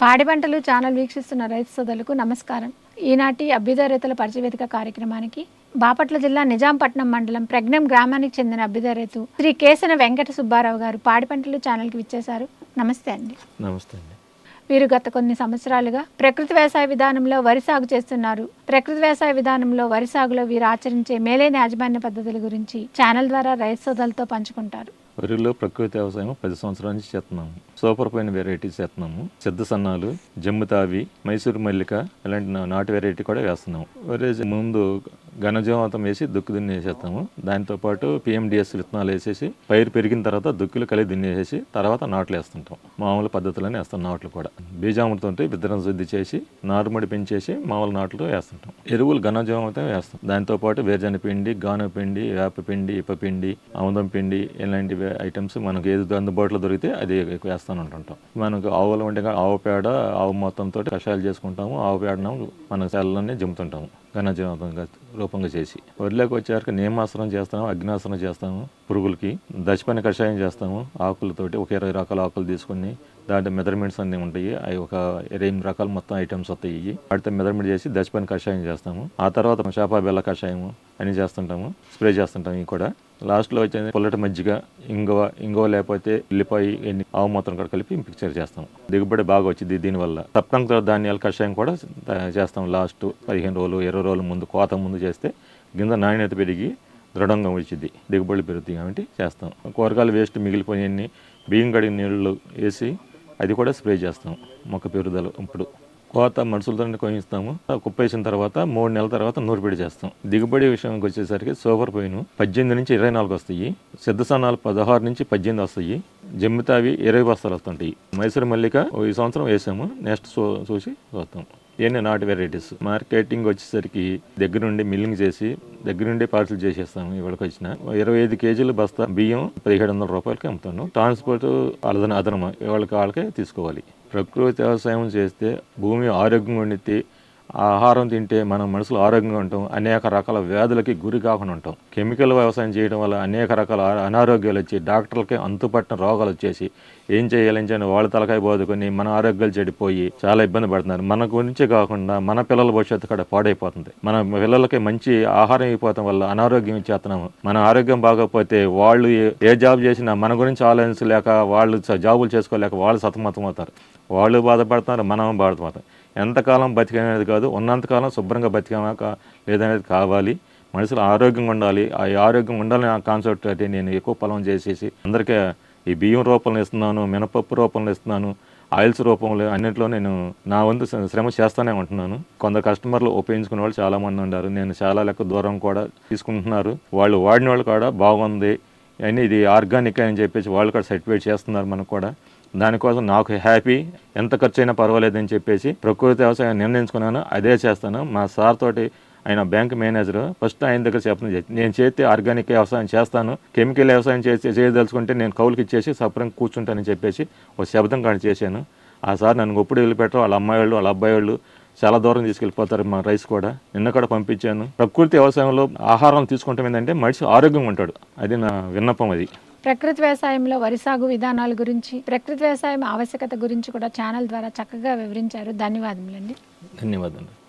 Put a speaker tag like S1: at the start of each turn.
S1: పాడి పంటలు ఛానల్ వీక్షిస్తున్న రైతు సోదరులకు నమస్కారం. ఈనాటి అభ్యుదయ రైతుల పరిచయవేదిక కార్యక్రమానికి బాపట్ల జిల్లా నిజాంపట్నం మండలం ప్రజ్ఞం గ్రామానికి చెందిన అభ్యుదయ రైతు శ్రీ కేసన వెంకట సుబ్బారావు గారు పాడి పంటలు ఛానల్కి విచ్చేశారు. నమస్తే అండి.
S2: నమస్తే అండి.
S1: వీరు గత కొన్ని సంవత్సరాలుగా ప్రకృతి వ్యవసాయ విధానంలో వరి సాగు చేస్తున్నారు. ప్రకృతి వ్యవసాయ విధానంలో వరి సాగులో వీరు ఆచరించే మేలైన యాజమాన్య పద్ధతుల గురించి ఛానల్ ద్వారా రైతు సోదరులతో పంచుకుంటారు.
S2: వరిలో ప్రకృతి వ్యవసాయం పది సంవత్సరాల నుంచి చేస్తున్నాము. సూపర్ పైన వెరైటీస్ చేస్తున్నాము. సిద్ధ సన్నాలు జమ్ముతావి మైసూరు మల్లిక ఇలాంటి నాటు వెరైటీ కూడా వేస్తున్నాము. వరే ముందు ఘనజీవాతం వేసి దుక్కు దున్నేసేస్తాము. దాంతోపాటు పిఎండిఎస్ విత్తనాలు వేసేసి పైరు పెరిగిన తర్వాత దుక్కులు కలిగి దున్నేసేసి తర్వాత నాట్లు వేస్తుంటాం. మామూలు పద్ధతిలోనే వేస్తాం నాట్లు కూడా. బీజామృతంతో విత్తనం శుద్ధి చేసి నారుమడి పెంచేసి మామూలు నాట్లు వేస్తుంటాం. ఎరువులు ఘనజీవామృతం వేస్తాం. దాంతోపాటు వేరుజన పిండి గాను పిండి వేప పిండి ఇప్ప పిండి ఆముదం పిండి ఇలాంటి ఐటమ్స్ మనకు ఏది అందుబాటులో దొరికితే అది వేస్తాను ఉంటుంటాం మనకు ఆవులు ఉంటే ఆవు పేడ ఆవు మొత్తంతో కషాయాలు చేసుకుంటాము. ఆవు పేడను మన సెల్లనే జమ్ముతుంటాము ఘనజీవంగా రూపంగా చేసి వరిలోకి వచ్చేసరికి నేమాసనం చేస్తాము అగ్నాసనం చేస్తాము పురుగులకి దశపని కషాయం చేస్తాము ఆకులతోటి ఒక ఇరవై రకాల ఆకులు తీసుకుని దాంట్లో మెజర్మెంట్స్ అన్నీ ఉంటాయి. అవి ఒక ఇరవై ఎనిమిది రకాల మొత్తం ఐటమ్స్ వస్తాయి. వాటితో మెజర్మెంట్ చేసి దశపని కషాయం చేస్తాము. ఆ తర్వాత చేప బెల్ల కషాయము అని చేస్తుంటాము. స్ప్రే చేస్తుంటాము ఇవి కూడా. లాస్ట్లో వచ్చేది పుల్లటి మజ్జిగ ఇంగువ ఇంగువ లేకపోతే ఉల్లిపాయ ఎన్ని ఆవు మొత్తం కూడా కలిపి పిక్చర్ చేస్తాం దిగుబడి బాగా వచ్చింది దీనివల్ల. సప్తంతో ధాన్యాల కషాయం కూడా చేస్తాం లాస్ట్ పదిహేను రోజులు ఇరవై రోజుల ముందు కోత ముందు చేస్తే గింజ నాణ్యత పెరిగి దృఢంగా వచ్చింది. దిగుబడి పెరుగుతుంది కాబట్టి చేస్తాం. కూరగాయలు వేస్ట్ మిగిలిపోయి బియ్యం కడిగిన నీళ్ళు వేసి అది కూడా స్ప్రే చేస్తాం. మొక్క పెరుగుదల ఇప్పుడు. కోత మనుషులతోనే కోయిస్తాము కుప్పేసిన తర్వాత మూడు నెలల తర్వాత నూర్పిడి చేస్తాం. దిగుబడి విషయానికి వచ్చేసరికి సూపర్ పోయిన పద్దెనిమిది నుంచి ఇరవై నాలుగు వస్తాయి. సిద్ధ సన్నాలు పదహారు నుంచి పద్దెనిమిది వస్తాయి. జమ్మితావి ఇరవై బస్తాలు వస్తుంటాయి. మైసూర్ మల్లిక ఓ ఈ సంవత్సరం వేసాము. నెక్స్ట్ చూ- చూసి వస్తాం. ఇవన్నీ నాటు వెరైటీస్. మార్కెటింగ్ వచ్చేసరికి దగ్గర నుండి మిల్లింగ్ చేసి దగ్గర నుండి పార్సల్ చేసేస్తాము ఇవాళకి వచ్చిన. ఇరవై ఐదు కేజీల బస్తా బియ్యం పదిహేడు వందల రూపాయలకి అమ్ముతాను. ట్రాన్స్పోర్ట్ అదన అదనమా. ఇవాళకి వాళ్ళకే తీసుకోవాలి. ప్రకృతి వ్యవసాయం చేస్తే భూమి ఆరోగ్యంగా ఉండితే ఆహారం తింటే మనం మనసులో ఆరోగ్యంగా ఉంటాం అనేక రకాల వ్యాధులకి గురి కాకుండా ఉంటాం. కెమికల్ వ్యవసాయం చేయడం వల్ల అనేక రకాల అనారోగ్యాలు వచ్చి డాక్టర్లకి అంతుపట్టిన రోగాలు వచ్చేసి ఏం చేయాలని చెప్పి వాళ్ళ తలకాయ బోదుకొని మన ఆరోగ్యాలు చెడిపోయి చాలా ఇబ్బంది పడుతున్నారు. మన గురించే కాకుండా మన పిల్లల భవిష్యత్తు కూడా పాడైపోతుంది. మన పిల్లలకి మంచి ఆహారం అయిపోవడం వల్ల అనారోగ్యం ఇచ్చేస్తున్నాము. మన ఆరోగ్యం బాగోకపోతే వాళ్ళు ఏ- ఏ జాబ్ చేసినా మన గురించి ఆలోచించలేక వాళ్ళు జాబులు చేసుకోలేక వాళ్ళు సతమతం అవుతారు వాళ్ళు బాధపడుతున్నారు మనం బాధపడతాం. ఎంతకాలం బతికనేది కాదు ఉన్నంతకాలం శుభ్రంగా బతికామాక లేదనేది కావాలి. మనుషులు ఆరోగ్యంగా ఉండాలి. ఆ ఆరోగ్యం ఉండాలని ఆ కాన్సెప్ట్ అయితే నేను ఎక్కువ పొలం చేసేసి అందరికీ ఈ బియ్యం రూపంలో ఇస్తున్నాను మినపప్పు రూపంలో ఇస్తున్నాను ఆయిల్స్ రూపంలో అన్నింటిలో నేను నా వంతు శ్రమ చేస్తూనే ఉంటున్నాను. కొందరు కస్టమర్లు ఉపయోగించుకునే వాళ్ళు చాలా మంది ఉన్నారు. నేను చాలా లెక్క దూరం కూడా తీసుకుంటున్నారు. వాళ్ళు వాడిన వాళ్ళు కూడా బాగుంది. అని ఇది ఆర్గానిక్ అని చెప్పేసి వాళ్ళు కూడా సర్టిఫికేట్ చేస్తున్నారు మనకు కూడా. దానికోసం నాకు హ్యాపీ ఎంత ఖర్చు అయినా పర్వాలేదని చెప్పేసి ప్రకృతి వ్యవసాయం నిర్ణయించుకున్నాను. అదే చేస్తాను. మా సార్ తోటి ఆయన బ్యాంక్ మేనేజర్. ఫస్ట్ ఆయన దగ్గర చెప్పడం నేను చేస్తే ఆర్గానిక్ వ్యవసాయం చేస్తాను. కెమికల్ వ్యవసాయం చేసి చేయదలుచుకుంటే నేను కౌలుకి ఇచ్చేసి సపరంగా కూర్చుంటానని చెప్పేసి ఒక శబ్దం కానీ చేశాను. ఆ సార్ నన్ను ఎప్పుడు వెళ్ళిపెట్టరు వాళ్ళ అమ్మాయి వాళ్ళు వాళ్ళ అబ్బాయి వాళ్ళు చాలా దూరం తీసుకెళ్ళిపోతారు మా రైస్ కూడా. నిన్న కూడా పంపించాను. ప్రకృతి వ్యవసాయంలో ఆహారం తీసుకుంటాం ఏంటంటే మనిషి ఆరోగ్యంగా ఉంటాడు. అది నా విన్నపం అది.
S1: ప్రకృతి వ్యవసాయంలో వరి సాగు విధానాల గురించి ప్రకృతి వ్యవసాయం ఆవశ్యకత గురించి కూడా ఛానల్ ద్వారా చక్కగా వివరించారు. ధన్యవాదములండి.
S2: ధన్యవాదాలు